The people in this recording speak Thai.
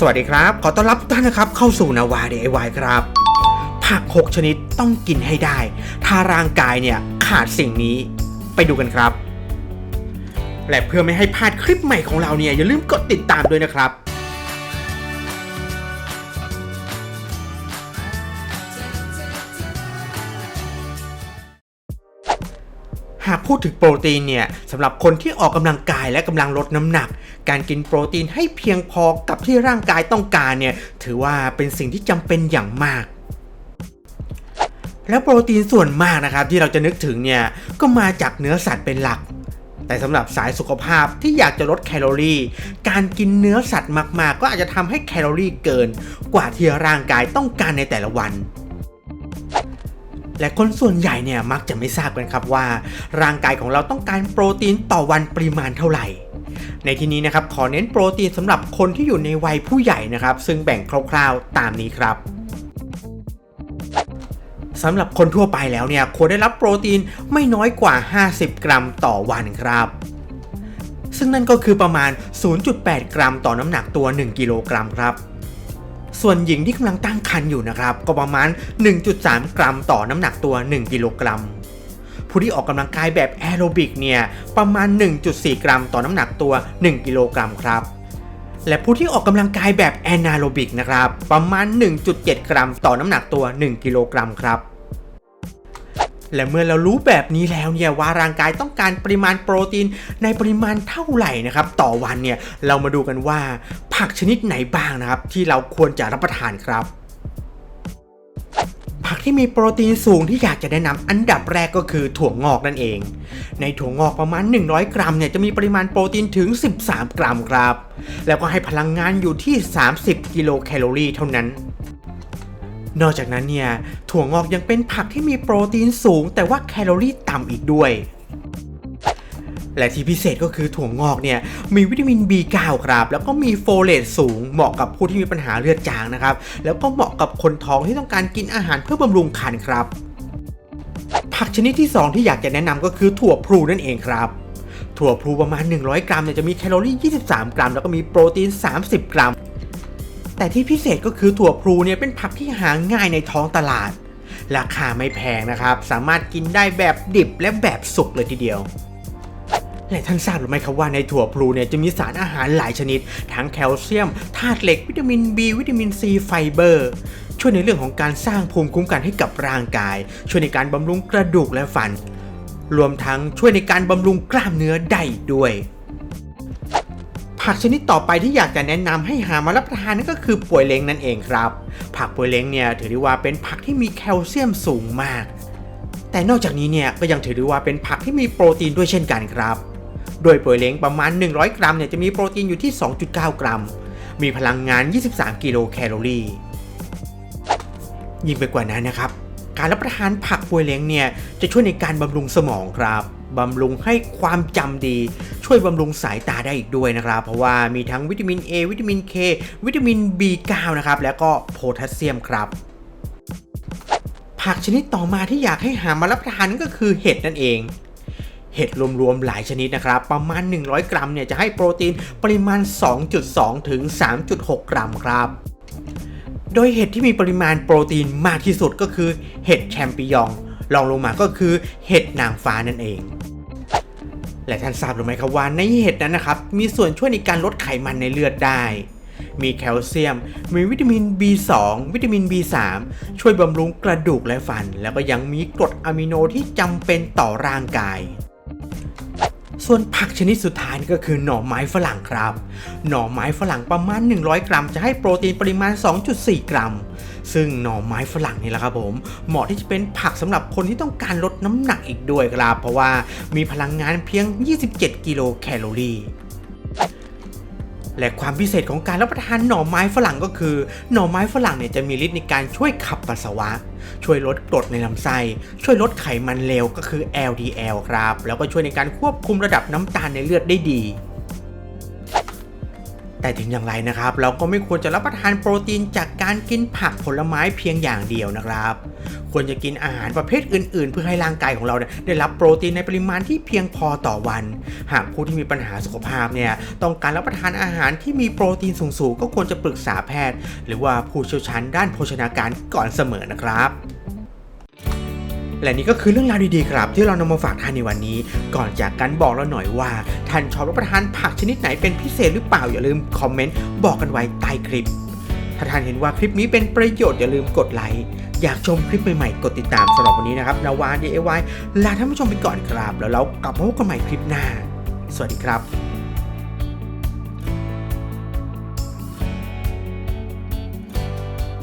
สวัสดีครับ ขอต้อนรับทุกท่านนะครับ เข้าสู่นาวา DIY ครับ ผัก 6 ชนิดต้องกินให้ได้ ถ้าร่างกายเนี่ยขาดสิ่งนี้ไปดูกันครับ และเพื่อไม่ให้พลาดคลิปใหม่ของเราเนี่ย อย่าลืมกดติดตามด้วยนะครับหากพูดถึงโปรตีนเนี่ยสำหรับคนที่ออกกำลังกายและกำลังลดน้ำหนัก การกินโปรตีนให้เพียงพอกับที่ร่างกายต้องการเนี่ยถือว่าเป็นสิ่งที่จำเป็นอย่างมากและโปรตีนส่วนมากนะครับที่เราจะนึกถึงเนี่ยก็มาจากเนื้อสัตว์เป็นหลัก แต่สำหรับสายสุขภาพที่อยากจะลดแคลอรี่ การกินเนื้อสัตว์มาก ๆ ก็อาจจะทำให้แคลอรี่เกิน กว่าที่ร่างกายต้องการในแต่ละวัน และคนส่วนใหญ่เนี่ยมักจะไม่ทราบกันครับว่า ร่างกายของเราต้องการโปรตีนต่อวันปริมาณเท่าไหร่ ในที่นี้นะครับขอเน้นโปรตีนสำหรับคนที่อยู่ในวัยผู้ใหญ่นะครับ ซึ่งแบ่งคร่าวๆตามนี้ครับสำหรับคนทั่วไปแล้วเนี่ยควรได้รับโปรตีนไม่น้อยกว่า 50 กรัมต่อวันครับ ซึ่งนั่นก็คือประมาณ 0.8 กรัมต่อน้ำหนักตัว 1 กิโลกรัมครับ ส่วนหญิงที่กำลังตั้งครรภ์อยู่นะครับ ก็ประมาณ 1.3 กรัมต่อน้ำหนักตัว 1 กิโลกรัม ผู้ที่ออกกำลังกายแบบแอโรบิกเนี่ยประมาณ 1.4 กรัม ต่อน้ำหนักตัว 1 กิโลกรัมครับและผู้ที่ออกกำลังกายแบบแอนาโรบิกนะครับประมาณ 1.7 กรัม ต่อน้ำหนักตัว 1 กิโลกรัมครับ และเมื่อเรารู้แบบนี้แล้วเนี่ยว่าร่างกายต้องการปริมาณโปรตีนในปริมาณเท่าไหร่นะครับต่อวันเนี่ยเรามาดูกันว่าผักชนิดไหนบ้างนะครับที่เราควรจะรับประทานครับ ที่มีโปรตีนสูงที่อยากจะแนะนำอันดับแรกก็คือถั่วงอกนั่นเอง ในถั่วงอกประมาณ 100 กรัมเนี่ยจะมีปริมาณโปรตีนถึง 13 กรัมครับ แล้วก็ให้พลังงานอยู่ที่ 30 กิโลแคลอรี่เท่านั้นนอกจากนั้นเนี่ยถั่วงอกยังเป็นผักที่มีโปรตีนสูง แต่ว่าแคลอรี่ต่ำอีกด้วย และที่พิเศษก็คือถั่วงอกเนี่ยมีวิตามิน B9 ครับ แล้วก็มีโฟเลตสูงเหมาะกับผู้ที่มีปัญหาเลือดจางนะครับ แล้วก็เหมาะกับคนท้องที่ต้องการกินอาหารเพื่อบำรุงครรภ์ครับ ผักชนิดที่ 2 ที่อยากจะแนะนำก็คือถั่วพลูนั่นเองครับถั่วพลูประมาณ 100 กรัมเนี่ยจะมีแคลอรี่ 23 กรัม แล้วก็มีโปรตีน 30 กรัม แต่ที่พิเศษก็คือถั่วพลูเนี่ยเป็นผักที่หาง่ายในท้องตลาด ราคาไม่แพงนะครับ สามารถกินได้แบบดิบและแบบสุกเลยทีเดียว และท่านทราบหรือไม่ครับว่าในถั่วพลูเนี่ยจะมีสารอาหารหลายชนิด ทั้งแคลเซียม ธาตุเหล็ก วิตามิน B วิตามิน C ไฟเบอร์ ช่วยในเรื่องของการสร้างภูมิคุ้มกันให้กับร่างกาย ช่วยในการบำรุงกระดูกและฟัน รวมทั้งช่วยในการบำรุงกล้ามเนื้อได้ด้วยผักชนิดต่อไปที่อยากจะแนะนำให้หามารับประทานนั่นก็คือป่วยเล้งนั่นเองครับ ผักป่วยเล้งเนี่ยถือได้ว่าเป็นผักที่มีแคลเซียมสูงมาก แต่นอกจากนี้เนี่ยก็ยังถือได้ว่าเป็นผักที่มีโปรตีนด้วยเช่นกันครับ โดยป่วยเล้งประมาณ 100 กรัมเนี่ยจะมีโปรตีนอยู่ที่ 2.9 กรัม มีพลังงาน 23 กิโลแคลอรี่ ยิ่งไปกว่านั้นนะครับ การรับประทานผักป่วยเล้งเนี่ยจะช่วยในการบำรุงสมองครับบำรุงให้ความจำดี ช่วยบำรุงสายตาได้อีกด้วยนะครับ เพราะว่ามีทั้งวิตามิน A วิตามิน K วิตามิน B9 นะครับแล้วก็โพแทสเซียมครับผักชนิดต่อมาที่อยากให้หามารับประทานก็คือเห็ดนั่นเอง เห็ดรวมๆหลายชนิดนะครับ ประมาณ 100 กรัมเนี่ยจะให้โปรตีนปริมาณ 2.2 ถึง 3.6 กรัมครับโดยเห็ดที่มีปริมาณโปรตีนมากที่สุดก็คือเห็ดแชมปิญองรองลงมาก็คือเห็ดนางฟ้านั่นเอง และท่านทราบหรือไม่ครับว่าในเห็ดนั้นนะครับ มีส่วนช่วยในการลดไขมันในเลือดได้ มีแคลเซียม มีวิตามิน B2 วิตามิน B3 ช่วยบำรุงกระดูกและฟัน แล้วก็ยังมีกรดอะมิโนที่จำเป็นต่อร่างกาย ส่วนผักชนิดสุดท้ายก็คือหน่อไม้ฝรั่งครับ หน่อไม้ฝรั่งประมาณ 100 กรัม จะให้โปรตีนปริมาณ 2.4 กรัม ซึ่งหน่อไม้ฝรั่งนี่แหละครับผม เหมาะที่จะเป็นผักสำหรับคนที่ต้องการลดน้ำหนักอีกด้วยครับ เพราะว่ามีพลังงานเพียง 27 กิโลแคลอรี่ และความพิเศษของการรับประทานหน่อไม้ฝรั่งก็คือ หน่อไม้ฝรั่งเนี่ยจะมีฤทธิ์ในการช่วยขับปัสสาวะ ช่วยลดกรดในลำไส้ ช่วยลดไขมันเลวก็คือ LDL ครับ แล้วก็ช่วยในการควบคุมระดับน้ำตาลในเลือดได้ดี แต่ถึงอย่างไรนะครับ เราก็ไม่ควรจะรับประทานโปรตีนจากการกินผักผลไม้เพียงอย่างเดียวนะครับ ควรจะกินอาหารประเภทอื่น ๆ เพื่อให้ร่างกายของเราเนี่ยได้รับโปรตีนในปริมาณที่เพียงพอต่อวัน หากผู้ที่มีปัญหาสุขภาพเนี่ยต้องการรับประทานอาหารที่มีโปรตีนสูง ๆ ก็ควรจะปรึกษาแพทย์ หรือว่าผู้เชี่ยวชาญด้านโภชนาการก่อนเสมอนะครับ และนี่ก็คือเรื่องราวดีๆครับ ที่เรานำมาฝากท่านในวันนี้ ก่อนจากกันบอกเราหน่อยว่า ท่านชอบรับประทานผักชนิดไหนเป็นพิเศษหรือเปล่าอย่าลืมคอมเมนต์บอกกันไว้ใต้คลิป ถ้าท่านเห็นว่าคลิปนี้เป็นประโยชน์อย่าลืมกดไลค์อยากชมคลิปใหม่ๆ กดติดตามสำหรับวันนี้นะครับนาวา DIY ลาท่านผู้ชมไปก่อนครับ แล้วเรากลับมาพบกันใหม่คลิปหน้า สวัสดีครับ